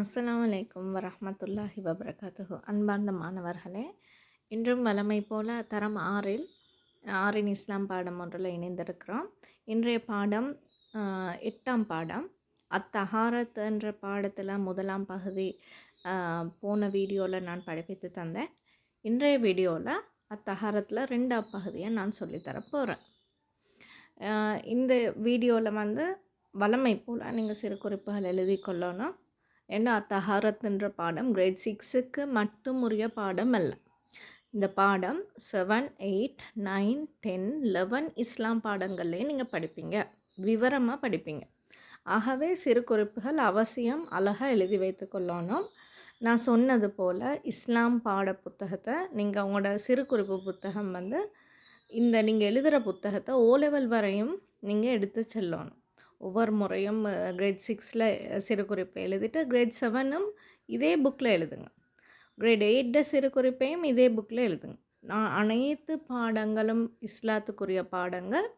அஸ்லாம் வலைக்கம் வரமத்துல்லாஹி வபரகாத்துஹு. அன்பார்ந்த மாணவர்களே இன்றும் வலமை போல தரம் ஆறில் ஆறின் இஸ்லாம் பாடம் ஒன்றில் இணைந்திருக்கிறோம். இன்றைய பாடம் எட்டாம் பாடம். அத்தஹாரத் என்ற பாடத்தில் முதலாம் பகுதி போன வீடியோவில் நான் படிப்பித்து தந்தேன். இன்றைய வீடியோவில் அத்தஹாரத்தில் ரெண்டாம் பகுதியை நான் சொல்லித்தர போகிறேன் இந்த வீடியோவில் வந்து வலமை போல் நீங்கள் சிறு குறிப்புகள் எழுதி கொள்ளணும். ஏன்னா அத்தஹாரத்துன்ற பாடம் கிரேட் சிக்ஸுக்கு மட்டும் உரிய பாடம் அல்ல இந்த பாடம் seven eight nine ten eleven இஸ்லாம் பாடங்கள்லேயே நீங்கள் படிப்பீங்க. விவரமாக படிப்பீங்க. ஆகவே சிறு குறிப்புகள் அவசியம். அழகாக எழுதி வைத்து கொள்ளணும். நான் சொன்னது போல் இஸ்லாம் பாட புத்தகத்தை நீங்கள் உங்களோட சிறு குறிப்பு புத்தகம் வந்து இந்த நீங்கள் எழுதுகிற புத்தகத்தை ஓ லெவல் வரையும் நீங்கள் எடுத்து செல்லணும். ஒவ்வொரு முறையும் கிரேட் சிக்ஸில் சிறு குறிப்பை எழுதிட்டு கிரேட் செவனும் இதே புக்கில் எழுதுங்க. கிரேட் எயிட்ட சிறு குறிப்பையும் இதே புக்கில் எழுதுங்க. நான் அனைத்து பாடங்களும் இஸ்லாத்துக்குரிய பாடங்கள்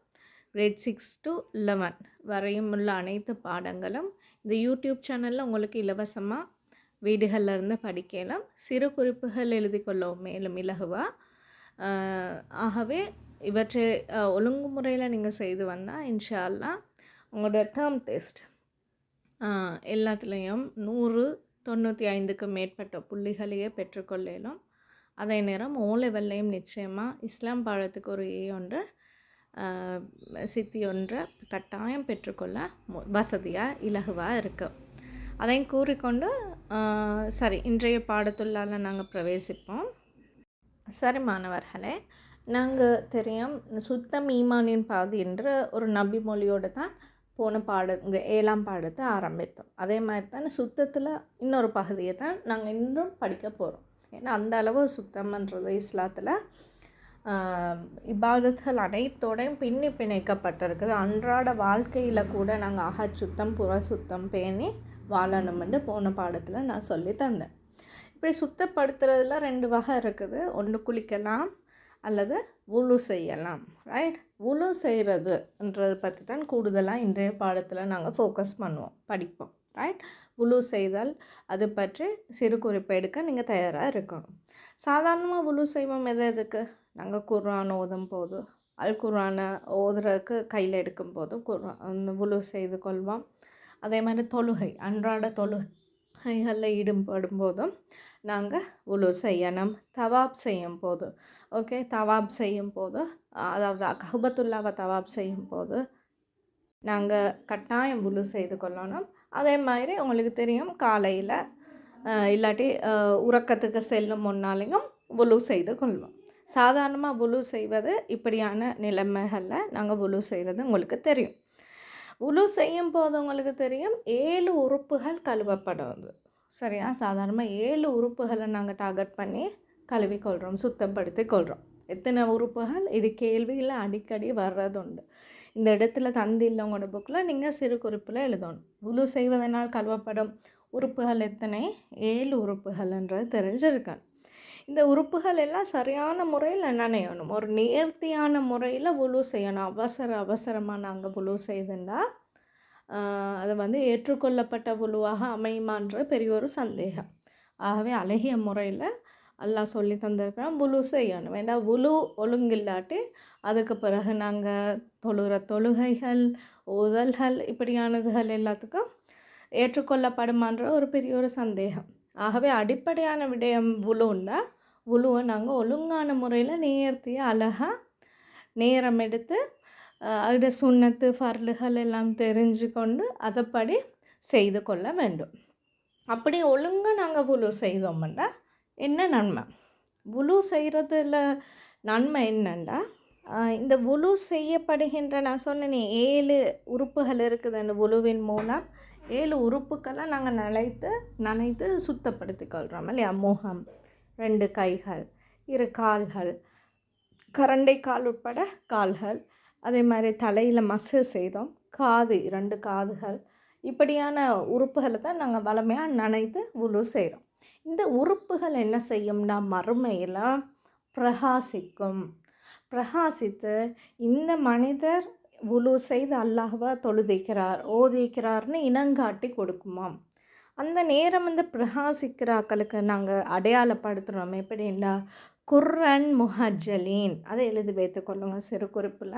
கிரேட் சிக்ஸ் டு லெவன் வரையும் உள்ள அனைத்து பாடங்களும் இந்த யூடியூப் சேனலில் உங்களுக்கு இலவசமாக வீடுகளில் இருந்து படிக்கலாம். சிறு குறிப்புகள் எழுதி கொள்ளவும் மேலும் இலகுவாக ஆகவே இவற்றை ஒழுங்குமுறையில் நீங்கள் செய்து வந்தால் இன்ஷால்லாம் உங்களோட டேர்ம் டெஸ்ட் எல்லாத்துலேயும் நூறு தொண்ணூற்றி ஐந்துக்கு மேற்பட்ட புள்ளிகளையே பெற்றுக்கொள்ளலும். அதே நேரம் ஓ லெவல்லையும் நிச்சயமாக இஸ்லாம் பாடத்துக்கு ஒரு ஏ ஒன்று சித்தி ஒன்றை கட்டாயம் பெற்றுக்கொள்ள வசதியாக இலகுவாக இருக்குது அதையும் கூறிக்கொண்டு சரி இன்றைய பாடத்துள்ளால நாங்கள் பிரவேசிப்போம். சரி மாணவர்களே நாங்கள் தெரியும் சுத்தம் ஈமானின் பாதி என்ற ஒரு நபி மொழியோடு தான் போன பாட ஏழாம் பாடத்தை ஆரம்பித்தோம். அதே மாதிரி தான் சுத்தத்தில் இன்னொரு பகுதியை தான் நாங்கள் இன்னும் படிக்க போகிறோம் ஏன்னா அந்த அளவு சுத்தம்ன்றது இஸ்லாத்தில் இபாதத்துகள் அனைத்தோடையும் பின்னி பிணைக்கப்பட்டிருக்குது. அன்றாட வாழ்க்கையில் கூட நாங்கள் அக சுத்தம் புற சுத்தம் பேணி வாழணும்னு போன பாடத்தில் நான் சொல்லி தந்தேன். இப்படி சுத்தப்படுத்துறதுல ரெண்டு வகை இருக்குது. ஒன்று குளிக்கலாம் அல்லது உழு செய்யலாம். ரைட் உழு செய்கிறதுன்றதை பற்றி தான் கூடுதலாக இன்றைய பாடத்தில் நாங்கள் ஃபோக்கஸ் பண்ணுவோம் படிப்போம் ரைட் உழு செய்தால் அது பற்றி சிறு குறிப்பு எடுக்க நீங்கள் தயாராக இருக்கணும். சாதாரணமாக உழு செய்வோம் எது எதுக்கு? நாங்கள் குர்ஆன் ஓதும் போது அல் குர்ஆனை ஓதுறதுக்கு கையில் எடுக்கும் போது குர்ஆன் அந்த உழு செய்து கொள்வோம். அதே மாதிரி தொழுகை அன்றாட தொழுகைகளில் ஈடுபடும் போதும் நாங்கள் உழு செய்யணும் தவாப் செய்யும் போது ஓகே தவாப் செய்யும் போது அதாவது கஹபத்துல்லாவை தவாப் செய்யும் போது நாங்கள் கட்டாயம் உழு செய்து கொள்ளணும். அதே மாதிரி உங்களுக்கு தெரியும் காலையில் இல்லாட்டி உறக்கத்துக்கு செல்லும் முன்னாலேயும் உழு செய்து கொள்வோம். சாதாரணமாக உழு செய்வது இப்படியான நிலைமைகளில் நாங்கள் உழு செய்கிறது உங்களுக்கு தெரியும். உழு செய்யும் போது உங்களுக்கு தெரியும் ஏழு உறுப்புகள் கழுவப்படுவது. சரியா? சாதாரணமாக ஏழு உறுப்புகளை நாங்கள் டார்கெட் பண்ணி கழுவி கொள்கிறோம் சுத்தப்படுத்தி கொள்கிறோம் எத்தனை உறுப்புகள்? இது கேள்வியில் அடிக்கடி வர்றதுண்டு. இந்த இடத்துல தந்தி இல்லைங்களோட புக்கில் நீங்கள் சிறு குறிப்பில் எழுதணும். உழு செய்வதனால் கழுவப்படும் உறுப்புகள் எத்தனை? ஏழு உறுப்புகள்ன்றது தெரிஞ்சிருக்கேன் இந்த உறுப்புகள் எல்லாம் சரியான முறையில் நனையணும். ஒரு நேர்த்தியான முறையில் உழு செய்யணும். அவசர அவசரமாக நாங்கள் உழு செய்துன்னா அது வந்து ஏற்றுக்கொள்ளப்பட்ட உழுவாக அமையுமான்ற பெரிய ஒரு சந்தேகம். ஆகவே அழகிய முறையில் எல்லாம் சொல்லி தந்திருக்கிறோம் உலு செய்யணும். வேண்டாம் உழு ஒழுங்கில்லாட்டி அதுக்கு பிறகு நாங்கள் தொழுகிற தொழுகைகள் உதல்கள் இப்படியானதுகள் எல்லாத்துக்கும் ஏற்றுக்கொள்ளப்படுமான்ற ஒரு பெரிய ஒரு சந்தேகம். ஆகவே அடிப்படையான விடயம் உழுன்னா உழுவை நாங்கள் ஒழுங்கான முறையில் நேர்த்தியாக அழகாக நேரம் எடுத்து அஹ், சுண்ணத்து ஃபர்லுகள் எல்லாம் தெரிஞ்சு கொண்டு அதைப்படி செய்து கொள்ள வேண்டும். அப்படி ஒழுங்காக நாங்கள் உலு செய்தோம்னா என்ன நன்மை? உலு செய்கிறதுல நன்மை என்னண்டா இந்த உலு செய்யப்படுகின்ற நான் சொன்னேனே ஏழு உறுப்புகள் இருக்குது அந்த உழுவின் மூலம். ஏழு உறுப்புக்களை நாங்கள் நனைத்து நனைத்து சுத்தப்படுத்தி கொள்கிறோம் இல்லையா? முகம் ரெண்டு கைகள் இரு கால்கள் கரண்டை கால் உட்பட கால்கள். அதே மாதிரி தலையில் மசு செய்தோம். காது இரண்டு காதுகள். இப்படியான உறுப்புகளை தான் நாங்கள் வளமையாக நனைத்து உழு செய்கிறோம் இந்த உறுப்புகள் என்ன செய்யும்னா மறுமையில் பிரகாசிக்கும். பிரகாசித்து இந்த மனிதர் உழு செய்து அல்லாஹ்வை தொழுதிக்கிறார். ஓதிக்கிறார்னு இனங்காட்டி கொடுக்குமாம். அந்த நேரம் வந்து பிரகாசிக்கிறாக்களுக்கு நாங்கள் அடையாளப்படுத்துகிறோம் எப்படின்னா குர்ரன் முஹஜலீன் அதை எழுதி வைத்து கொள்ளுங்க சிறு குறிப்பில்.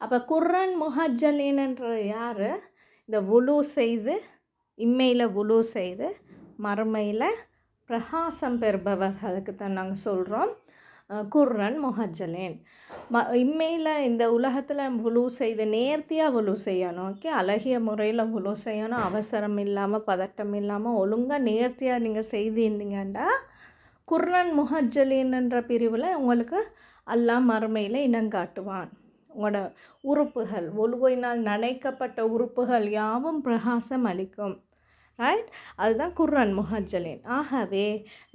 அப்போ குர்ரன் முஹஜலீன்ன்ற யார்? இந்த உலு செய்து இம்மையில் உலு செய்து மறுமையில் பிரகாசம் பெறுபவர்களுக்கு தான் நாங்கள் சொல்கிறோம் குர்ரன் முஹஜலேன் ம இம்மையில் இந்த உலகத்தில் உலு செய்து நேர்த்தியாக உலு செய்யணும். ஓகே? அழகிய முறையில் உலு செய்யணும். அவசரம் இல்லாமல் பதட்டம் இல்லாமல் ஒழுங்காக நேர்த்தியாக நீங்கள் செய்திருந்தீங்கன்னா குர்ரன் முஹஜலீன்ன்ற பிரிவில் உங்களுக்கு அல்லாஹ் மறுமையில் இனங்காட்டுவான் உங்களோட உறுப்புகள் ஒழுவையினால் நனைக்கப்பட்ட உறுப்புகள் யாவும் பிரகாசம் அளிக்கும். ரைட் அதுதான் குர்ரன் முஹஜலின் ஆகவே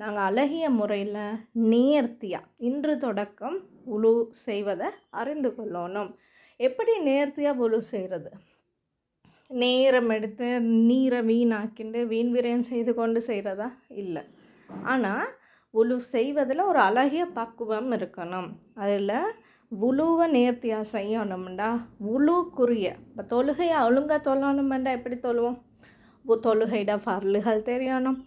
நாங்கள் அழகிய முறையில் நேர்த்தியாக இன்று தொடக்கம் உழு செய்வதை அறிந்து கொள்ளணும். எப்படி நேர்த்தியாக உழு செய்கிறது நேரம் எடுத்து நீரை வீணாக்கிண்டு வீண் விரயம் செய்து கொண்டு செய்கிறதா இல்லை. ஆனால் உழு செய்வதில் ஒரு அழகிய பக்குவம் இருக்கணும். அதில் உழுவை நேர்த்தியாக செய்யணும்டா? உழுக்குரிய இப்போ தொழுகையை ஒழுங்காக தொழணுமெண்டா எப்படி தொழுவோம்? தொழுகையிட ஃபர்லுகள் தெரியணும்.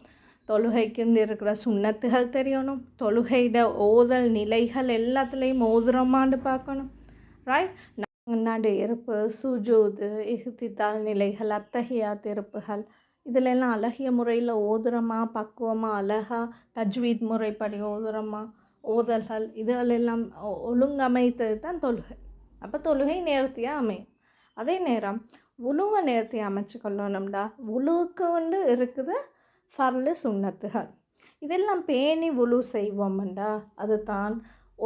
தொழுகைக்கு இருக்கிற சுண்ணத்துகள் தெரியணும். தொழுகையிட ஓதல் நிலைகள் எல்லாத்துலேயும் ஓதுறோமான்னு பார்க்கணும். ரைட் நடு இருப்பு சுஜூது இகுத்தித்தால் நிலைகள் அத்தகையா திருப்புகள். இதிலெல்லாம் அழகிய முறையில் ஓதுறமா பக்குவமாக அழகாக தஜ்வீத் முறைப்படி ஓதுறமா ஓதல்கள் இதுகளெல்லாம் ஒழுங்கமைத்தது தான் தொழுகை. அப்போ தொழுகை நேர்த்தியாக அமையும். அதே நேரம் உழுவை நேர்த்தி அமைச்சு கொள்ளணும்டா உழுவுக்கு வந்து இருக்குது ஃபர்லு சுண்ணத்துகள். இதெல்லாம் பேணி உழு செய்வோம்டா. அது தான்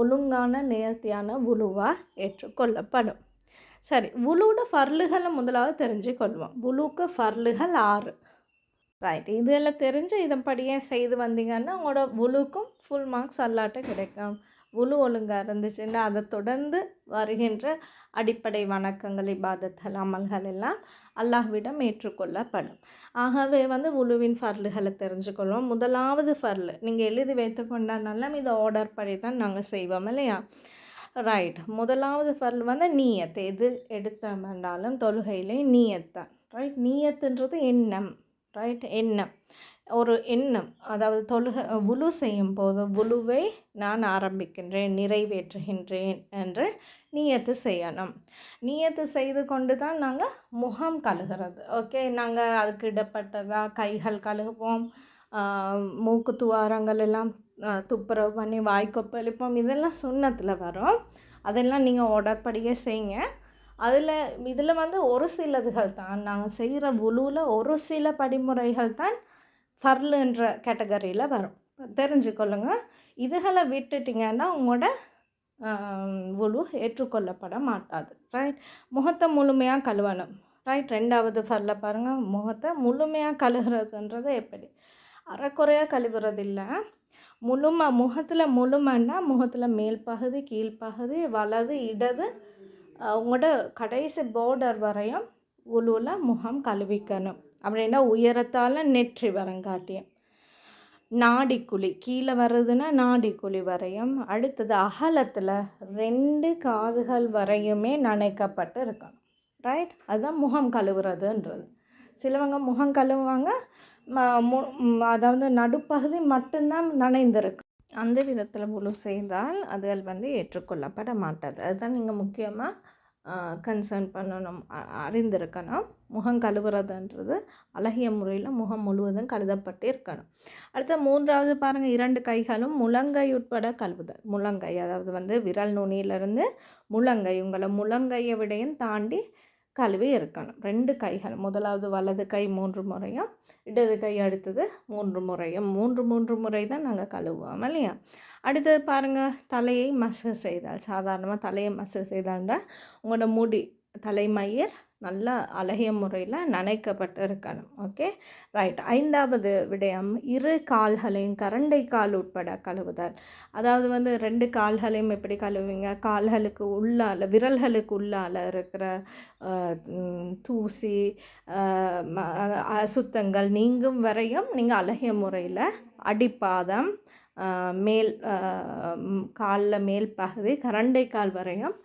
ஒழுங்கான நேர்த்தியான உழுவாக ஏற்றுக்கொள்ளப்படும். சரி உழுவோட ஃபர்லுகளை முதலாவது தெரிஞ்சு கொள்வோம் உழுவுக்கு ஃபர்லுகள் ஆறு. ரைட் இதெல்லாம் தெரிஞ்சு இதன்படியே செய்து வந்தீங்கன்னா உங்களோட உழுக்கும் ஃபுல் மார்க்ஸ் அல்லாட்ட கிடைக்கும். உழு ஒழுங்காக இருந்துச்சுன்னா அதை தொடர்ந்து வருகின்ற அடிப்படை வணக்கங்கள் இபாதத்தல் அமல்கள் எல்லாம் அல்லாஹ்விடம் ஏற்றுக்கொள்ளப்படும். ஆகவே வந்து உழுவின் ஃபர்லுகளை தெரிஞ்சுக்கொள்வோம். முதலாவது ஃபர்லு நீங்கள் எழுதி வைத்து கொண்டாலும் இதை ஆர்டர் படி தான் நாங்கள் செய்வோம் இல்லையா? ரைட் முதலாவது ஃபர்ல் வந்து நீயத்து எது எடுத்தோம்னாலும் தொழுகையிலே நீயத்தான் ரைட் நீயத்துன்றது எண்ணம். ரைட் எண்ணம். ஒரு எண்ணம் அதாவது தொழுக உழு செய்யும் போது உலுவை நான் ஆரம்பிக்கின்றேன் நிறைவேற்றுகின்றேன் என்று நீயத்து செய்யணும். நீயத்து செய்து கொண்டு தான் நாங்கள் முகம் கழுகிறது. ஓகே நாங்கள் அதுக்கு இடப்பட்டதாக கைகள் கழுகுவோம் மூக்கு துவாரங்கள் எல்லாம் துப்புரவு பண்ணி வாய்க்கொப்பளிப்போம் இதெல்லாம் சுண்ணத்தில் வரும். அதெல்லாம் நீங்கள் உடற்படியே செய்யுங்க அதில் இதில் வந்து ஒரு சிலதுகள் தான். நாங்கள் செய்கிற உழுவில் ஒரு சில படிமுறைகள் தான் ஃபர்லுன்ற கேட்டகரியில் வரும். தெரிஞ்சுக்கொள்ளுங்க. இதுகளை விட்டுட்டிங்கன்னா உங்களோட உழு ஏற்றுக்கொள்ளப்பட மாட்டாது. ரைட் முகத்தை முழுமையாக கழுவணும். ரைட் ரெண்டாவது ஃபர்ல பாருங்கள் முகத்தை முழுமையாக கழுகிறதுன்றது எப்படி? அறக்குறையாக கழுவுறது இல்லை முழுமை முகத்தில் முழுமைன்னா முகத்தில் மேல் பகுதி கீழ்ப்பகுதி வலது இடது உங்களோட கடைசி பார்டர் வரையும் உழுவில் முகம் கழுவிக்கணும். அப்படின்னா உயரத்தால் நெற்றி வரங்காட்டியம் நாடிக்குழி கீழே வர்றதுன்னா நாடிக்குழி வரையும் அடுத்தது அகலத்தில் ரெண்டு காதுகள் வரையுமே நனைக்கப்பட்டு இருக்கணும். ரைட் அதுதான் முகம் கழுவுறதுன்றது. சிலவங்க முகம் கழுவுவாங்க அதாவது நடுப்பகுதி மட்டும்தான் நனைந்திருக்கு அந்த விதத்தில் முழு செய்தால் அதுகள் வந்து ஏற்றுக்கொள்ளப்பட மாட்டாது. அதுதான் நீங்கள் முக்கியமாக கன்சர்ன் பண்ணணும் அறிந்திருக்கணும். முகம் கழுவுறதுன்றது அழகிய முறையில் முகம் முழுவதும் கழுதப்பட்டு இருக்கணும். அடுத்த மூன்றாவது பாருங்கள் இரண்டு கைகளும் முழங்கை உட்பட கழுவுதல். முழங்கை அதாவது வந்து விரல் நுனியிலிருந்து முழங்கை உங்களை முழங்கையை விடையும் தாண்டி கழுவி இருக்கணும். ரெண்டு கைகள் முதலாவது வலது கை மூன்று முறையும் இடது கை அடுத்தது மூன்று முறையும். மூன்று மூன்று முறை தான் நாங்கள் கழுவுவோம் இல்லையா? அடுத்தது பாருங்கள் தலையை மசஸ் செய்தால் சாதாரணமாக தலையை மசஸ் செய்தால்தான் உங்களோட முடி தலைமயிர் நல்லா அழகிய முறையில் நனைக்கப்பட்டு இருக்கணும் ஓகே ரைட் ஐந்தாவது விடயம் இரு கால்களையும் கரண்டை கால் உட்பட கழுவுதல். அதாவது வந்து ரெண்டு கால்களையும் எப்படி கழுவுவீங்க? கால்களுக்கு உள்ளால் விரல்களுக்கு உள்ளால் இருக்கிற தூசி அசுத்தங்கள் நீங்கும் வரையும் நீங்கள் அழகிய முறையில் அடிப்பாதம். மேல் காலில் மேல் பகுதி கரண்டை கால் வரையும்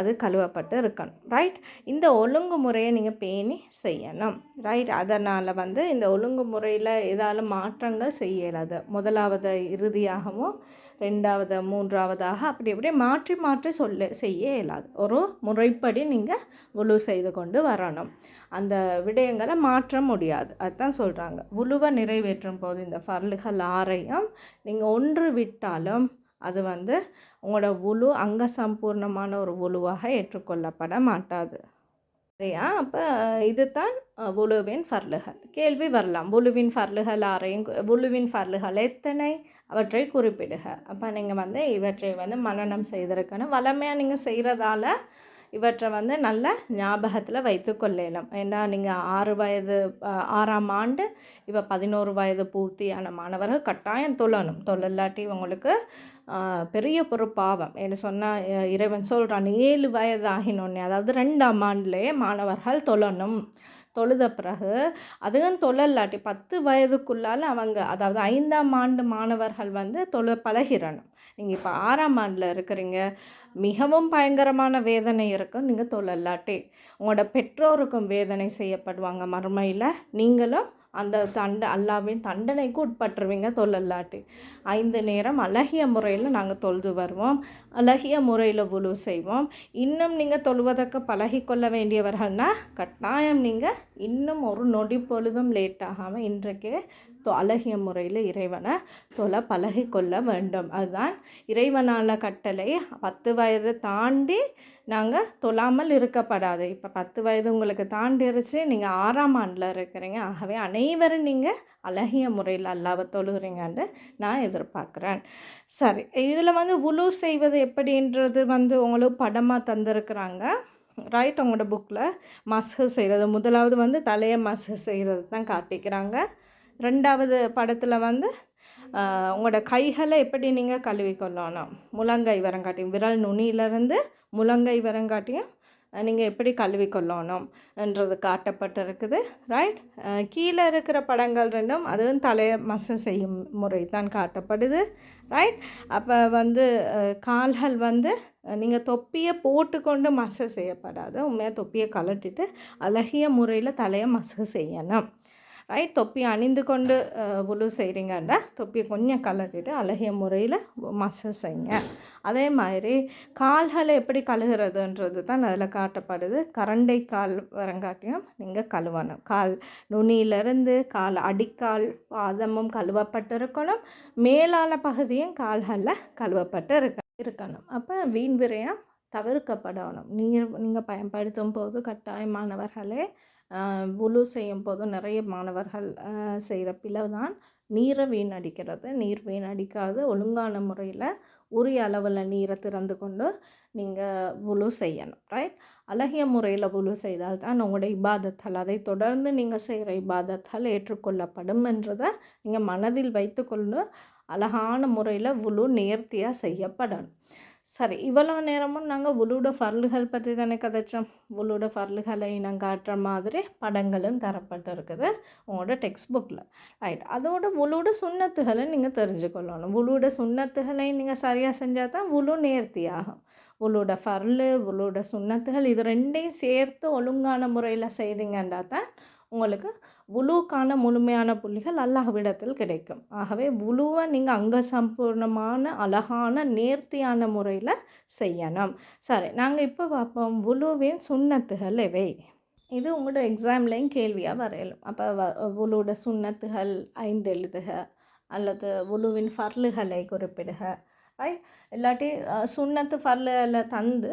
அது கழுவப்பட்டு இருக்கணும். ரைட் இந்த ஒழுங்குமுறையை நீங்கள் பேணி செய்யணும். ரைட் அதனால் வந்து இந்த ஒழுங்குமுறையில் ஏதாவது மாற்றங்கள் செய்யலாது முதலாவது இறுதியாகவும் ரெண்டாவது மூன்றாவதாக அப்படி அப்படியே மாற்றி மாற்றி சொல்ல செய்ய இயலாது. ஒரு முறைப்படி நீங்கள் உழு செய்து கொண்டு வரணும். அந்த விடயங்களை மாற்ற முடியாது. அதுதான் சொல்கிறாங்க உழுவை நிறைவேற்றும் போது இந்த ஃபர்லுகள் ஆறையும் நீங்கள் ஒன்று விட்டாலும் அது வந்து உங்களோட உழு அங்க சம்பூர்ணமான ஒரு உழுவாக ஏற்றுக்கொள்ளப்பட மாட்டாது. சரியா? அப்போ இதுதான் உழுவின் ஃபர்லுகள் கேள்வி வரலாம். உழுவின் ஃபர்லுகள் ஆறையும் உழுவின் ஃபர்லுகள் எத்தனை? அவற்றை குறிப்பிடுக. அப்போ நீங்கள் வந்து இவற்றை வந்து மனநம் செய்திருக்கணும் வளமையாக நீங்கள் செய்கிறதால இவற்றை வந்து நல்ல ஞாபகத்தில் வைத்து கொள்ளலாம் ஏன்னா நீங்கள் ஆறு வயது ஆறாம் ஆண்டு இப்போ பதினோரு வயது பூர்த்தியான மாணவர்கள் கட்டாயம் தொழணும். தொழிலாட்டி உங்களுக்கு பெரிய பொறுப்பாவம் பாவம். என்று சொன்னால் இறைவன் சொல்கிறான் ஏழு வயது ஆகினோடனே அதாவது ரெண்டாம் ஆண்டுலேயே மாணவர்கள் தொழணும். தொழுத பிறகு அதுவும் தொழல்லாட்டி பத்து வயதுக்குள்ளால் அவங்க அதாவது ஐந்தாம் ஆண்டு மாணவர்கள் வந்து தொழ பழகிறணும் நீங்கள் இப்போ ஆறாம் ஆண்டில் இருக்கிறீங்க மிகவும் பயங்கரமான வேதனை இருக்கும் நீங்கள் தொழல்லாட்டி உங்களோட பெற்றோருக்கும் வேதனை செய்யப்படுவாங்க மறுமையில் நீங்களும் அந்த தண்ட அல்லாவின் தண்டனைக்கு உட்பட்டுருவீங்க தொல்லல்லாட்டி. ஐந்து நேரம் அழகிய முறையில் நாங்கள் தொழுது வருவோம். அழகிய முறையில் உழு செய்வோம். இன்னும் நீங்கள் தொழுவதற்கு பழகி கொள்ள வேண்டியவர்கள்னால் கட்டாயம் நீங்கள் இன்னும் ஒரு நொடி பொழுதும் லேட் ஆகாமல் இன்றைக்கே அழகிய முறையில் இறைவனை தொலை பழகி கொள்ள வேண்டும். அதுதான் இறைவனால் கட்டளை. பத்து வயது தாண்டி நாங்கள் தொழாமல் இருக்கப்படாது. இப்போ பத்து வயது உங்களுக்கு தாண்டிருச்சு. நீங்கள் ஆறாம் ஆண்டில் இருக்கிறீங்க. ஆகவே அனைவரும் நீங்கள் அழகிய முறையில் அல்லாவை தொழுகிறீங்கன்னு நான் எதிர்பார்க்குறேன். சரி இதில் வந்து உழு செய்வது எப்படின்றது வந்து உங்களுக்கு படமாக தந்திருக்கிறாங்க. ரைட் அவங்களோட புக்கில் மஸ்ஹு செய்கிறது முதலாவது வந்து தலையை மஸ்ஹு செய்கிறது தான் காட்டிக்கிறாங்க. ரெண்டாவது படத்தில் வந்து உங்களோட கைகளை எப்படி நீங்கள் கழுவி கொள்ளணும்? முழங்கை வரங்காட்டியும் விரல் நுனியிலேருந்து முழங்கை வரங்காட்டியும் நீங்கள் எப்படி கழுவி கொள்ளணும் என்றது காட்டப்பட்டிருக்குது. ரைட் கீழே இருக்கிற படங்கள் ரெண்டும் அதுவும் தலையை மசம் செய்யும் முறை தான் காட்டப்படுது. ரைட் அப்போ வந்து கால்கள் வந்து நீங்கள் தொப்பியை போட்டுக்கொண்டு மச செய்யப்படாது. உண்மையாக தொப்பியை கலட்டிட்டு அழகிய முறையில் தலையை மச செய்யணும். ரைட் தொப்பி அணிந்து கொண்டு உழு செய்கிறீங்கன்னா தொப்பியை கொஞ்சம் கலட்டிட்டு அழகிய முறையில் மச செய்யுங்க அதே மாதிரி கால்களை எப்படி கழுகிறதுன்றது தான் அதில் காட்டப்படுது. கரண்டை கால் வரங்காட்டியும் நீங்கள் கழுவணும். கால் நுனியிலிருந்து கால் அடிக்கால் பாதமும் கழுவப்பட்டிருக்கணும். மேலான பகுதியும் கால்களில் கழுவப்பட்டு இருக்க இருக்கணும். அப்போ வீண் விரயம் தவிர்க்கப்படணும். நீர் நீங்கள் பயன்படுத்தும் போது கட்டாயமானவர்களே உழு செய்யும் போதும் நிறைய மாணவர்கள் செய்கிற பிளவு தான் நீரை வீணடிக்கிறது. நீர் வீணடிக்காது. ஒழுங்கான முறையில் உரிய அளவில் நீரை திறந்து கொண்டு நீங்கள் உழு செய்யணும். ரைட் அழகிய முறையில் உழு செய்தால் தான் உங்களுடைய இபாதத்தால் அதை தொடர்ந்து நீங்கள் செய்கிற இபாதத்தால் ஏற்றுக்கொள்ளப்படும் என்றதை நீங்கள் மனதில் வைத்துக்கொண்டு அழகான முறையில் உழு நேர்த்தியாக செய்யப்படணும். சரி இவ்வளோ நேரமும் நாங்கள் உளுட ஃபர்லுகள் பற்றி தானே கதைச்சோம். உளுட ஃபர்லுகளை நாங்கள் காட்டுற மாதிரி படங்களும் தரப்பட்டிருக்குது உங்களோட டெக்ஸ்ட் புக்கில் ரைட் அதோட உளுட சுண்ணத்துகளை நீங்கள் தெரிஞ்சுக்கொள்ளணும். உலூட சுண்ணத்துகளை நீங்கள் சரியாக செஞ்சால் தான் உலு நேர்த்தியாகும் உலோட ஃபர்லு உலோட சுண்ணத்துகள் இது ரெண்டையும் சேர்த்து ஒழுங்கான முறையில் செய்தீங்கன்னா தான் உங்களுக்கு உழுவுக்கான முழுமையான புள்ளிகள் அல்லாஹ்விடத்தில் கிடைக்கும். ஆகவே உழுவை நீங்கள் அங்க சம்பூர்ணமான அழகான நேர்த்தியான முறையில் செய்யணும். சரி நாங்கள் இப்போ பார்ப்போம். உழுவின் சுண்ணத்துகள் எவை? இது உங்களோட எக்ஸாம்லேயும் கேள்வியாக வரையலும். அப்போ வ உழுவோட சுண்ணத்துகள் ஐந்து எழுதுக. அல்லது உழுவின் ஃபர்லுகளை குறிப்பிடுக. ரைட் இல்லாட்டி சுண்ணத்து ஃபர்லில் தந்து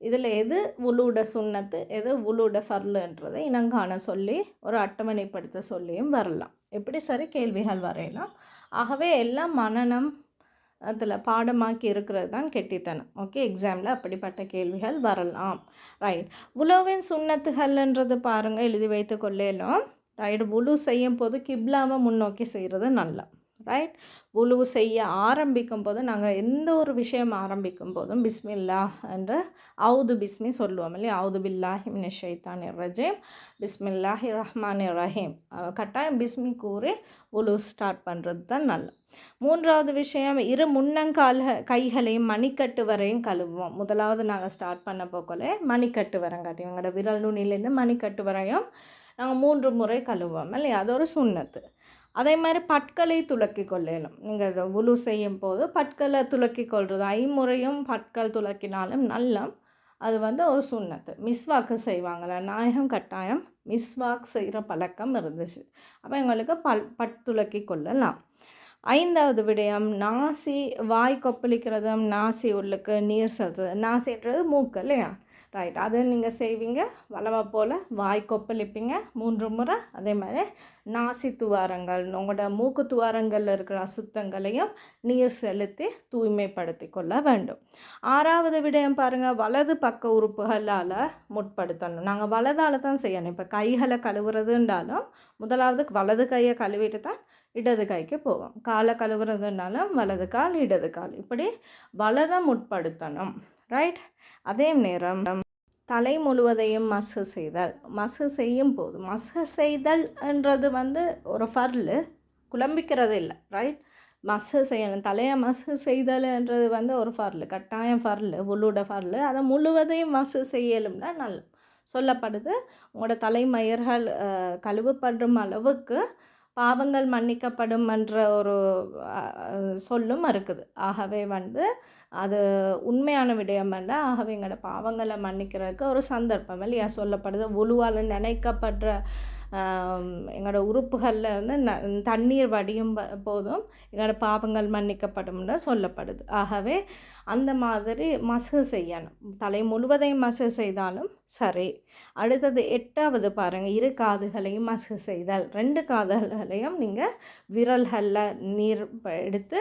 இதில் எது உளுட சுண்ணத்து எது உளுட ஃபர்லுன்றதை இனங்காண சொல்லி ஒரு அட்டவணைப்படுத்த சொல்லியும் வரலாம். எப்படி சரி? கேள்விகள் வரையலாம். ஆகவே எல்லாம் மனநம் அதில் பாடமாக்கி இருக்கிறது தான் கெட்டித்தனம். ஓகே எக்ஸாமில் அப்படிப்பட்ட கேள்விகள் வரலாம். ரைட். உலவின் சுண்ணத்துகள்ன்றது பாருங்கள் எழுதி வைத்து கொள்ளையிலும் ரைடு. உலு செய்யும் போது கிப்லாவை முன்னோக்கி செய்கிறது நல்லா. ரைட் உழுவு செய்ய ஆரம்பிக்கும் போது நாங்கள் எந்த ஒரு விஷயம் ஆரம்பிக்கும் போதும் பிஸ்மில்லா என்று அவுது பிஸ்மி சொல்லுவோம் இல்லையா? அவுது பில்லாஹி மின ஷைத்தான் ரஜீம். பிஸ்மில்லாஹி ரஹ்மான் ரஹீம். கட்டாயம் பிஸ்மி கூறி உழுவு ஸ்டார்ட் பண்ணுறது தான் நல்லது. மூன்றாவது விஷயம் இரு முன்னங்கால கைகளையும் மணிக்கட்டு வரையும் கழுவுவோம். முதலாவது நாங்கள் ஸ்டார்ட் பண்ண போக்கலே மணிக்கட்டு வரங்காட்டி எங்களோட விரல் நுனிலேருந்து மணிக்கட்டு வரையும் நாங்கள் மூன்று முறை கழுவுவோம் இல்லையா? அது ஒரு சுண்ணத்து. அதே மாதிரி பட்களை துலக்கி கொள்ளலாம். நீங்கள் உலு செய்யும் போது பட்களை துலக்கி கொள்வது ஐமுறையும் பட்கள் துலக்கினாலும் நல்ல அது வந்து ஒரு சுண்ணத்து. மிஸ்வாக்கு செய்வாங்கள்ல நாயகம் கட்டாயம் மிஸ்வாக் செய்கிற பழக்கம் இருந்துச்சு. அப்போ எங்களுக்கு பல் பட் துலக்கி கொள்ளலாம். ஐந்தாவது விடயம் நாசி வாய் கொப்பளிக்கிறதும் நாசி உள்ளுக்கு நீர் செலுத்துறது நாசின்றது மூக்கு இல்லையா? ரைட் அதை நீங்கள் செய்வீங்க. வளமை போல் வாய் கொப்பளிப்பீங்க. மூன்று முறை. அதே மாதிரி நாசி துவாரங்கள் உங்களோட மூக்கு துவாரங்களில் இருக்கிற அசுத்தங்களையும் நீர் செலுத்தி தூய்மைப்படுத்தி கொள்ள வேண்டும். ஆறாவது விடயம் பாருங்கள் வலது பக்க உறுப்புகளால் முற்படுத்தணும். நாங்கள் வலதால் தான் செய்யணும். இப்போ கைகளை கழுவுறதுன்றாலும் முதலாவது வலது கையை கழுவிட்டு தான் இடது கைக்கு போவோம். காலை கழுவுறதுனாலும் வலது கால் இடது கால். இப்படி வலதை முற்படுத்தணும். ரைட் அதே நேரம் தலை முழுவதையும் மசு செய்தல். மசு செய்யும் போது மசு செய்தல் என்றது வந்து ஒரு ஃபர்லு குழம்பிக்கிறது இல்லை ரைட் மசு செய்யணும். தலையை மசு செய்தல்ன்றது வந்து ஒரு ஃபர்லு கட்டாயம் ஃபர்லு உள்ளூட ஃபர்லு. அதை முழுவதையும் மசு செய்யலும்னா நல்ல சொல்லப்படுது. உங்களோட தலைமயிர்கள் கழுவப்படும் அளவுக்கு பாவங்கள் மன்னிக்கப்படும் என்ற ஒரு சொல்லும் இருக்குது. ஆகவே வந்து அது உண்மையான விடயம் என்ன ஆகவே எங்களோட பாவங்களை மன்னிக்கிறதுக்கு ஒரு சந்தர்ப்பம் இல்லையா? சொல்லப்படுது உழுவால் நினைக்கப்படுற எங்களோட உறுப்புகளில் இருந்து ந தண்ணீர் வடியும் போதும் எங்களோட பாவங்கள் மன்னிக்கப்படும்னு சொல்லப்படுது. ஆகவே அந்த மாதிரி மசு செய்யணும். தலை முழுவதையும் மசு செய்தாலும் சரி. அடுத்தது எட்டாவது பாருங்கள் இரு காதுகளையும் மசு செய்தல். ரெண்டு காதுகளையும் நீங்கள் விரல்களில் நீர் எடுத்து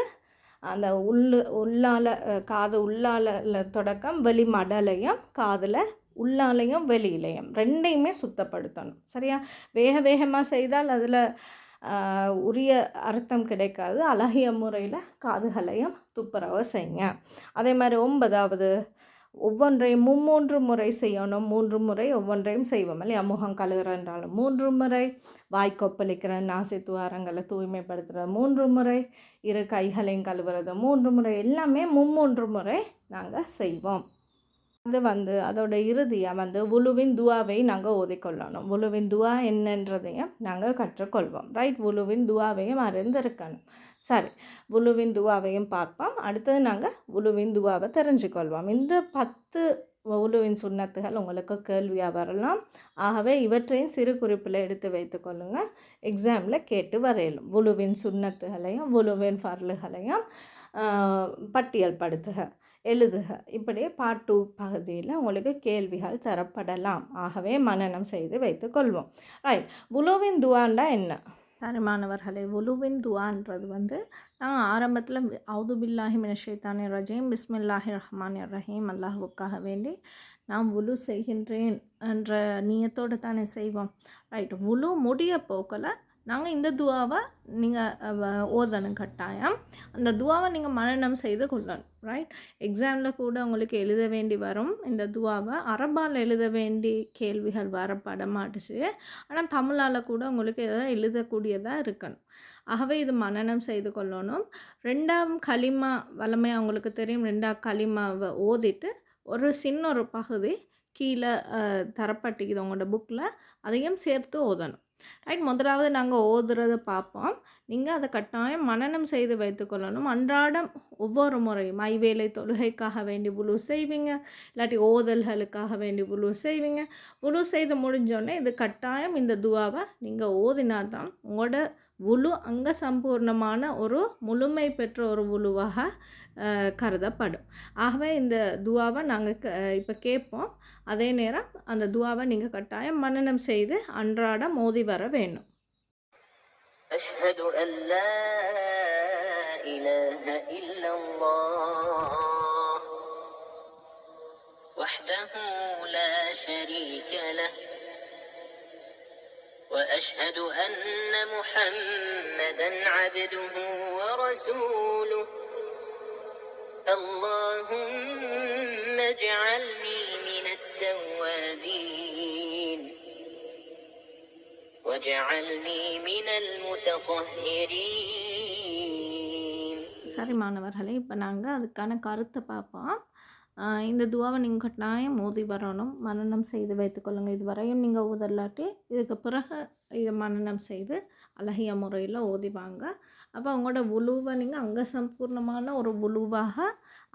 அந்த உள்ளு உள்ளால காது உள்ளால தொடக்கம் வெளி மடலையும் காதில் உள்ளாலையும் வெளியிலையும். ரெண்டையுமே சுத்தப்படுத்தணும். சரியா? வேக வேகமாக செய்தால் அதில் உரிய அர்த்தம் கிடைக்காது. அழகிய முறையில் காதுகளையும் துப்புரவு செய்யுங்க. அதே மாதிரி ஒன்பதாவது ஒவ்வொன்றையும் மும்மூன்று முறை செய்யணும். மூன்று முறை ஒவ்வொன்றையும் செய்வோம் இல்லையா? முகம் கழுகுறன்றாலும் மூன்று முறை வாய்க்கொப்பளிக்கிற நாசி துவாரங்களை தூய்மைப்படுத்துகிற மூன்று முறை இரு கைகளையும் கழுவுறது மூன்று முறை எல்லாமே மும்மூன்று முறை நாங்கள் செய்வோம். அது வந்து அதோட இறுதியாக வந்து உலுவின் துவாவை நாங்கள் ஓதிக்கொள்ளணும். உலுவின் துவா என்னன்றதையும் நாங்கள் கற்றுக்கொள்வோம். ரைட்? உலுவின் துவாவையும் அறிந்திருக்கணும். சரி உலுவின் துவாவையும் பார்ப்போம். அடுத்தது நாங்கள் உலுவின் துவாவை தெரிஞ்சுக்கொள்வோம். இந்த பத்து உலுவின் சுண்ணத்துகள் உங்களுக்கு கேள்வியாக வரலாம். ஆகவே இவற்றையும் சிறு குறிப்பில் எடுத்து வைத்து கொள்ளுங்கள் எக்ஸாமில் கேட்டு வரையலும். உலுவின் சுண்ணத்துகளையும் உலுவின் ஃபர்லுகளையும் பட்டியல் படுத்துக எழுதுக. இப்படி பாட்டு பகுதியில் உங்களுக்கு கேள்விகள் தரப்படலாம். ஆகவே மனநம் செய்து வைத்துக்கொள்வோம் ரைட் உலுவின் துவாண்டா என்ன? சரி ஒலுவின் உலுவின் துவான்றது வந்து நான் ஆரம்பத்தில் அவுதுபில்லாஹி மினஷேத்தானி ரஜீம் பிஸ்மில்லாஹி ரஹ்மான் ரஹீம் அல்லாஹுக்காக வேண்டி நான் உலு செய்கின்றேன் என்ற நியத்தோடு தானே செய்வோம். ரைட் உலு முடிய போக்கில் நாங்கள் இந்த துவாவை நீங்கள் ஓதணும் கட்டாயம். அந்த துவாவை நீங்கள் மனநம் செய்து கொள்ளணும் ரைட் எக்ஸாமில் கூட உங்களுக்கு எழுத வேண்டி வரும். இந்த துவாவை அரபால் எழுத வேண்டி கேள்விகள் வரப்பட மாட்டுச்சு. ஆனால் தமிழால் கூட உங்களுக்கு எதாவது எழுதக்கூடியதாக இருக்கணும். ஆகவே இது மனநம் செய்து கொள்ளணும். ரெண்டாம் களிமா வளமையாக அவங்களுக்கு தெரியும். ரெண்டாம் களிமாவை ஓதிட்டு ஒரு சின்ன ஒரு பகுதி கீழே தரப்பட்டிக்குது உங்களோட புக்கில் அதையும் சேர்த்து ஓதணும். ரைட் முதலாவது நாங்கள் ஓதுறதை பார்ப்போம். நீங்கள் அதை கட்டாயம் மனநம் செய்து வைத்துக்கொள்ளணும் அன்றாடம் ஒவ்வொரு முறையும் ஐவேளை தொழுகைக்காக வேண்டி உழு செய்வீங்க. இல்லாட்டி ஓதல்களுக்காக வேண்டி உழு செய்வீங்க. உழு செய்து முடிஞ்சோடனே இது கட்டாயம் இந்த துவாவை நீங்கள் ஓதினா தான் உங்களோட உழு அங்க சம்பூர்ணமான ஒரு முழுமை பெற்ற ஒரு உழுவாக கருதப்படும். ஆகவே இந்த துவாவை நாங்கள் க இப்போ கேட்போம். அதே நேரம் அந்த துவாவை நீங்கள் கட்டாயம் மன்னனம் செய்து அன்றாடம் மோதி வர வேணும் أشهد أن لا إله إلا الله وحده لا شريك له وأشهد أن محمدا عبده ورسوله. اللهم اجعلني من التوابين. சரி மாணவர்களே இப்போ நாங்கள் அதுக்கான கருத்தை பார்ப்போம். இந்த துவாவை நீங்கள் கட்டாயம் மோதி வரணும். மனநம் செய்து வைத்துக்கொள்ளுங்க இதுவரையும் நீங்கள் ஓதலாட்டி இதுக்கு பிறகு இதை மனநம் செய்து அழகிய முறையில் ஓதிவாங்க அப்போ உங்களோட உழுவை நீங்கள் அங்க சம்பூர்ணமான ஒரு உழுவாக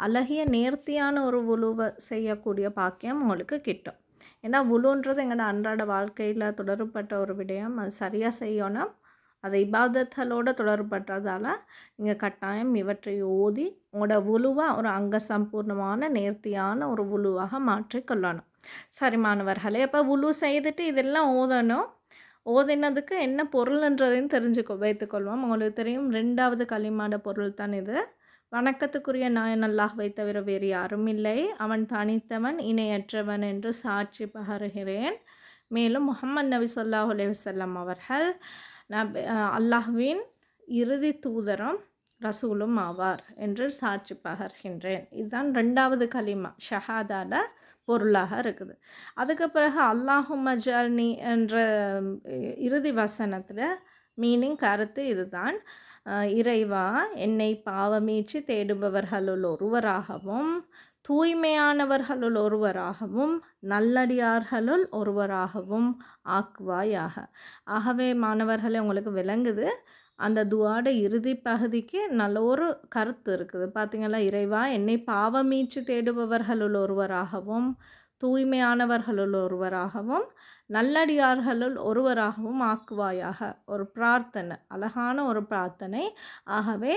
அழகிய நேர்த்தியான ஒரு உழுவை செய்யக்கூடிய பாக்கியம் உங்களுக்கு கிட்டும். ஏன்னா உழுன்றது எங்களோட அன்றாட வாழ்க்கையில் தொடர்பட்ட ஒரு விடயம். அது சரியாக செய்யணும். அது இபாதத்தலோடு தொடர்பட்டதால் நீங்கள் கட்டாயம் இவற்றை ஓதி உங்களோட உழுவாக ஒரு அங்க சம்பூர்ணமான நேர்த்தியான ஒரு உழுவாக மாற்றிக்கொள்ளணும் சரி மாணவர்களே அப்போ உழு செய்துட்டு இதெல்லாம் ஓதணும். ஓதினதுக்கு என்ன பொருள்ன்றதையும் தெரிஞ்சுக்கோ வைத்துக்கொள்வோம் உங்களுக்கு தெரியும் ரெண்டாவது களிமாட பொருள் தான் இது. வணக்கத்துக்குரிய நாயன் அல்லாஹ்வை தவிர வேறு யாரும் இல்லை. அவன் தனித்தவன் இணையற்றவன் என்று சாட்சி பகருகிறேன். மேலும் முகமது நபி சொல்லாஹ் அலைவசல்லம் அவர்கள் நப் அல்லாஹ்வின் இறுதி தூதரும் ரசூலும் ஆவார் என்று சாட்சி பகர்கின்றேன். இதுதான் ரெண்டாவது கலிமா ஷஹாதான பொருளாக இருக்குது. அதுக்கு பிறகு அல்லாஹு மஜால்னி என்ற இறுதி வசனத்தில் மீனிங் கருத்து இதுதான். இறைவா என்னை பாவமீச்சு தேடுபவர்களுள் ஒருவராகவும் தூய்மையானவர்களுள் ஒருவராகவும் நல்லடியார்களுள் ஒருவராகவும் ஆக்குவாயாக. ஆகவே மாணவர்களே உங்களுக்கு விளங்குது அந்த துவாட இறுதி பகுதிக்கு நல்ல ஒரு கருத்து இருக்குது. பார்த்தீங்களா இறைவா என்னை பாவமீச்சு தேடுபவர்களுள் ஒருவராகவும் தூய்மையானவர்களுள் ஒருவராகவும் நல்லடியார்களுள் ஒருவராகவும் ஆக்குவாயாக. ஒரு பிரார்த்தனை அழகான ஒரு பிரார்த்தனை. ஆகவே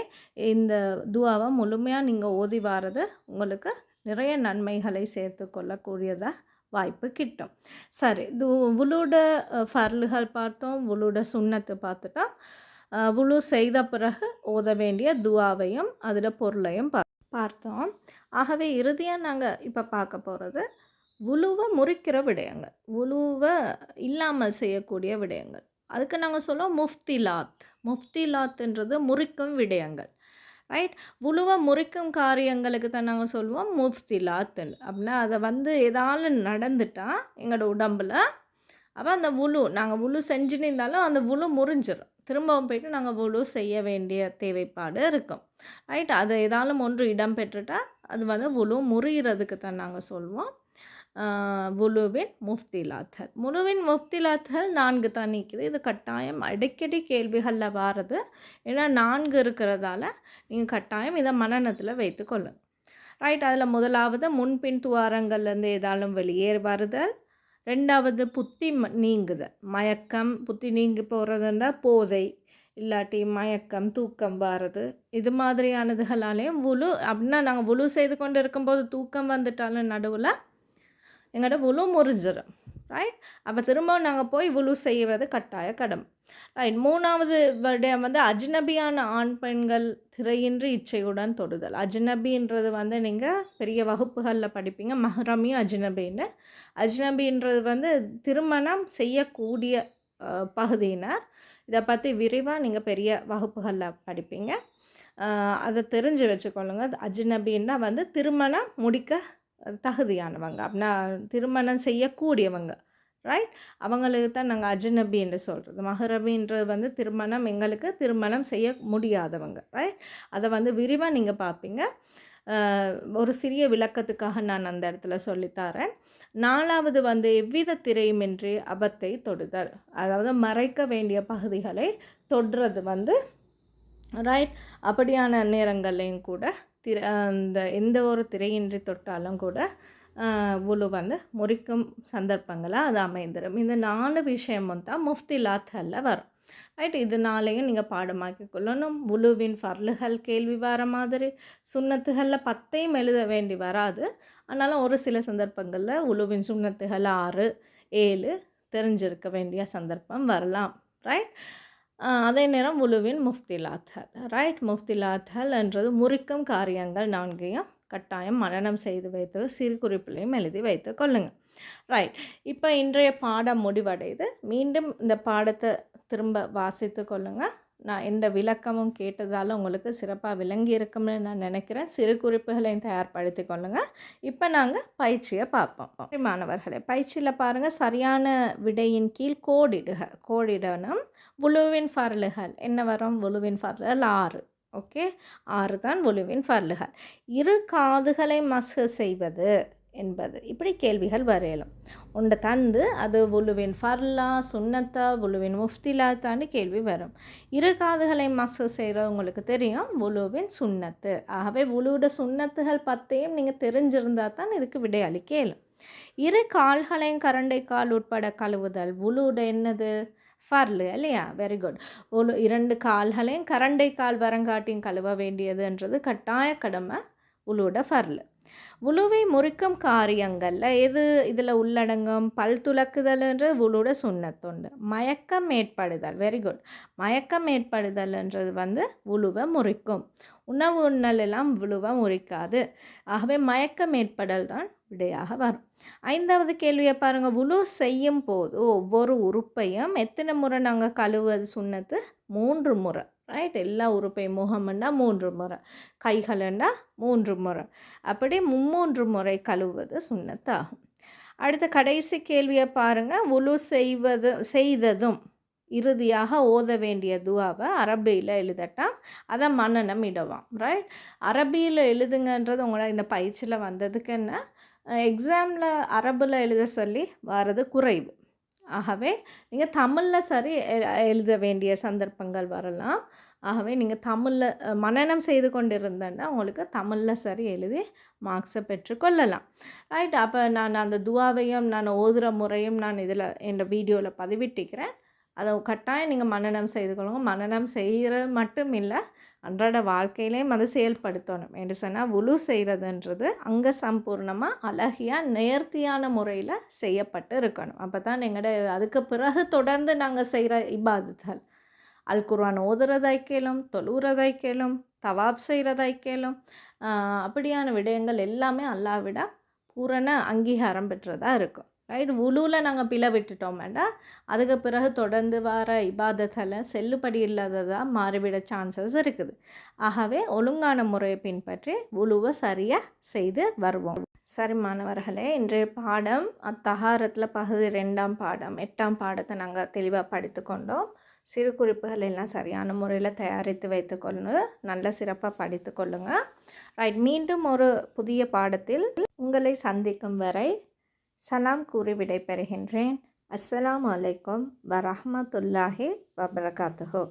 இந்த துவாவை முழுமையாக நீங்கள் ஓதி வாரது உங்களுக்கு நிறைய நன்மைகளை சேர்த்து கொள்ளக்கூடியதாக வாய்ப்பு கிட்டும். சரி இது உளுட ஃபர்லுகள் பார்த்தோம் உளுட சுண்ணத்து பார்த்துட்டோம். உழு உளு செய்த பிறகு ஓத வேண்டிய துவாவையும் அதில் பொருளையும் பா பார்த்தோம். ஆகவே இறுதியாக நாங்கள் இப்போ பார்க்க போகிறது உழுவை முறிக்கிற விடயங்கள் உழுவை இல்லாமல் செய்யக்கூடிய விடயங்கள். அதுக்கு நாங்கள் சொல்லுவோம் முஃப்திலாத். முஃப்திலாத்ன்றது முறிக்கும் விடயங்கள் ரைட் உழுவை முறிக்கும் காரியங்களுக்கு தான் நாங்கள் சொல்லுவோம் முஃப்திலாத்துன்னு. அப்படின்னா அதை வந்து ஏதாவது நடந்துட்டா எங்களோட உடம்பில் அப்போ அந்த உழு நாங்கள் உழு செஞ்சுன்னு இருந்தாலும் அந்த உழு முறிஞ்சிடும் திரும்பவும் போயிட்டு நாங்கள் உழு செய்ய வேண்டிய தேவைப்பாடு இருக்கும் ரைட் அது ஏதாலும் ஒன்று இடம் பெற்றுட்டால் அது வந்து உழு முறிகிறதுக்கு தான் நாங்கள் சொல்லுவோம். முழுவின் முஃப்திலாத்தல் முழுவின் முஃப்திலாத்தல் நான்கு தான் நீக்குது. இது கட்டாயம். அடிக்கடி கேள்விகளில் வாரது. ஏன்னா நான்கு இருக்கிறதால நீங்கள் கட்டாயம் இதை மனநத்தில் வைத்துக்கொள்ளுங்க ரைட். அதில் முதலாவது முன்பின் துவாரங்கள்லேருந்து ஏதாலும் வெளியே வருதல். ரெண்டாவது புத்தி ம- நீங்குதல். மயக்கம். புத்தி நீங்கி போகிறதுன்னா போதை. இல்லாட்டி மயக்கம் தூக்கம் வாரது. இது மாதிரியானதுகளாலேயும் உழு அப்படின்னா நாங்கள் உழு செய்து கொண்டு இருக்கும்போது தூக்கம் வந்துட்டாலும் நடுவில் எங்களோட உழு முறிஞ்சிடும் ரைட் அப்போ திரும்பவும் நாங்கள் போய் உழு செய்வது கட்டாய கடமை ரைட் மூணாவது விடயம் வந்து அஜ்னபியான ஆண் பெண்கள் திரையின்றி இச்சையுடன் தொடுதல். அஜ்னபின்றது வந்து நீங்கள் பெரிய வகுப்புகளில் படிப்பீங்க. மஹ்ரமியும் அஜ்னபின்னு. அஜ்னபின்றது வந்து திருமணம் செய்யக்கூடிய பகுதியினர். இதை பற்றி விரிவாக நீங்கள் பெரிய வகுப்புகளில் படிப்பீங்க. அதை தெரிஞ்சு வச்சுக்கொள்ளுங்க. அஜ்னபின்னா வந்து திருமணம் முடிக்க தகுதியானவங்க. அப்படின்னா திருமணம் செய்யக்கூடியவங்க. ரைட் அவங்களுக்கு தான் நாங்கள் அஜ்னபி என்று சொல்கிறது மஹரபின்றது வந்து திருமணம் எங்களுக்கு திருமணம் செய்ய முடியாதவங்க. ரைட் அதை வந்து விரிவாக நீங்கள் பார்ப்பீங்க. ஒரு சிறிய விளக்கத்துக்காக நான் அந்த இடத்துல சொல்லித்தரேன் நாலாவது வந்து எவ்வித திரையுமின்றி அபத்தை தொடுதல். அதாவது மறைக்க வேண்டிய பகுதிகளை தொடுறது வந்து ரைட் அப்படியான நேரங்கள்லையும் கூட திரை அந்த எந்த ஒரு திரையின்றி தொட்டாலும் கூட உழு வந்து முறிக்கும் சந்தர்ப்பங்களாக அது அமைந்துடும் இந்த நாலு விஷயமும் தான் முஃப்திலாத்தில் வரும். ரைட்? இதனாலையும் நீங்கள் பாடமாக்கி கொள்ளணும். உழுவின் ஃபர்லுகள் கேள்வி வர மாதிரி சுண்ணத்துகளில் பத்தையும் எழுத வேண்டி வராது. ஆனாலும் ஒரு சில சந்தர்ப்பங்களில் உழுவின் சுண்ணத்துகள் ஆறு ஏழு தெரிஞ்சிருக்க வேண்டிய சந்தர்ப்பம் வரலாம். ரைட்? அதே நேரம் உழுவின் முஃப்திலாத்தல். ரைட் முஃப்திலாத்தல் என்றது முறிக்கும் காரியங்கள் நான்கையும் கட்டாயம் மரணம் செய்து வைத்து சிறு குறிப்பிலையும் எழுதி வைத்து கொள்ளுங்கள் ரைட் இப்போ இன்றைய பாடம் முடிவடையுது. மீண்டும் இந்த பாடத்தை திரும்ப வாசித்து கொள்ளுங்கள் நான் எந்த விளக்கமும் கேட்டதால் உங்களுக்கு சிறப்பாக விளங்கி இருக்கும்னு நான் நினைக்கிறேன். சிறு குறிப்புகளையும் தயார்படுத்தி கொள்ளுங்கள் இப்போ நாங்கள் பயிற்சியை பார்ப்போம். மாணவர்களே பயிற்சியில் பாருங்கள் சரியான விடையின் கீழ் கோடிடுக. கோடிடணும் உழுவின் ஃபர்லுகள். என்ன வரும்? உழுவின் பரலுகள் ஆறு. ஓகே? ஆறு தான் உழுவின் பரலுகள் இரு காதுகளை மசு செய்வது. என்பது. இப்படி கேள்விகள் வரையலும். உண்டை தந்து அது உழுவின் ஃபர்லா சுண்ணத்தா உழுவின் முஃப்திலா தாண்டி கேள்வி வரும். இரு காதுகளை மசு செய்கிறவங்களுக்கு தெரியும் உழுவின் சுண்ணத்து ஆகவே உழுவோட சுண்ணத்துகள் பத்தையும் நீங்கள் தெரிஞ்சிருந்தா தான் இதுக்கு விடையளிக்க இயலும் இரு கால்களையும் கரண்டை கால் உட்பட கழுவுதல் உழுவுட என்னது? ஃபர்லு இல்லையா? வெரி குட் உழு இரண்டு கால்களையும் கரண்டை கால் வரங்காட்டியும் கழுவ வேண்டியதுன்றது கட்டாய கடமை உழுவோட ஃபர்லு. உழுவை முறிக்கும் காரியங்களில் எது இதில் உள்ளடங்கும்? பல் துலக்குதல்ன்ற உழுவோட சுண்ணத்துண்டு மயக்கம் ஏற்படுதல். வெரி குட் மயக்கம் ஏற்படுதல்ன்றது வந்து உழுவை முறிக்கும். உணவு உண்ணல் எல்லாம் உழுவை முறிக்காது. ஆகவே மயக்கம் ஏற்படல் தான் விடையாக வரும். ஐந்தாவது கேள்வியை பாருங்கள் உழு செய்யும் போது ஒவ்வொரு உறுப்பையும் எத்தனை முறை நாங்கள் கழுவுவது? சுண்ணத்து மூன்று முறை. ரைட் எல்லா உறுப்பையும் முகம்னா மூன்று முறை. கைகள்னா மூன்று முறை. அப்படி மும்மூன்று முறை கழுவுவது சுண்ணத்தாகும். அடுத்த கடைசி கேள்வியை பாருங்கள் உழு செய்வது செய்ததும் இறுதியாக ஓத வேண்டிய துவாவை அரபியில் எழுதட்டால் அதை மன்னனம் இடவாம். ரைட் அரபியில் எழுதுங்கன்றது உங்களோட இந்த பயிற்சியில் வந்ததுக்கு என்ன? எக்ஸாமில் அரபில் எழுத சொல்லி வர்றது குறைவு. ஆகவே நீங்கள் தமிழில் சரி எழுத வேண்டிய சந்தர்ப்பங்கள் வரலாம். ஆகவே நீங்கள் தமிழில் மனநம் செய்து கொண்டிருந்தேன்னா உங்களுக்கு தமிழில் சரி எழுதி மார்க்ஸை பெற்றுக்கொள்ளலாம் ரைட் அப்போ நான் அந்த துவாவையும் நான் ஓதுகிற முறையும் நான் இதில் என் வீடியோவில் பதிவிட்டிக்கிறேன் அதை கட்டாயம் நீங்கள் மனநம் செய்து கொள்ளுங்க. மனநம் செய்கிறது மட்டும் இல்லை அன்றாட வாழ்க்கையிலையும் அதை செயல்படுத்தணும். என்று சொன்னால் உழு செய்கிறதுன்றது அங்கே சம்பூர்ணமாக அழகியாக நேர்த்தியான முறையில் செய்யப்பட்டு இருக்கணும். அப்போ தான் எங்களோட அதுக்கு பிறகு தொடர்ந்து நாங்கள் செய்கிற இபாதத்துகள். அல் குர்ஆன் ஓதுறதாய் கேளும் தொழுகிறதாய் கேளும் தவாப் செய்கிறதாய் கேளும் அப்படியான விடயங்கள் எல்லாமே அல்லாவிட பூரண அங்கீகாரம் பெற்றதாக இருக்கும். ரைட் உழுவில் நாங்கள் பிழை விட்டுட்டோம் வேண்டாம். அதுக்கு பிறகு தொடர்ந்து வர இபாதத்தில் செல்லுபடி இல்லாததாக மாறிவிட சான்சஸ் இருக்குது. ஆகவே ஒழுங்கான முறையை பின்பற்றி உழுவை சரியாக செய்து வருவோம். சரி மாணவர்களே இன்றைய பாடம் அத்தகாரத்தில் பகுதி ரெண்டாம் பாடம் எட்டாம் பாடத்தை நாங்கள் தெளிவாக படித்து கொண்டோம். சிறு குறிப்புகள் எல்லாம் சரியான முறையில் தயாரித்து வைத்துக்கொண்டு நல்ல சிறப்பாக படித்து கொள்ளுங்கள் ரைட் மீண்டும் ஒரு புதிய பாடத்தில் உங்களை சந்திக்கும் வரை சலாம் கூறி விடைபெறுகின்றேன். அஸ்ஸலாமு அலைக்கும் வரஹமத்துல்லாஹி வபரகாத்துஹோ.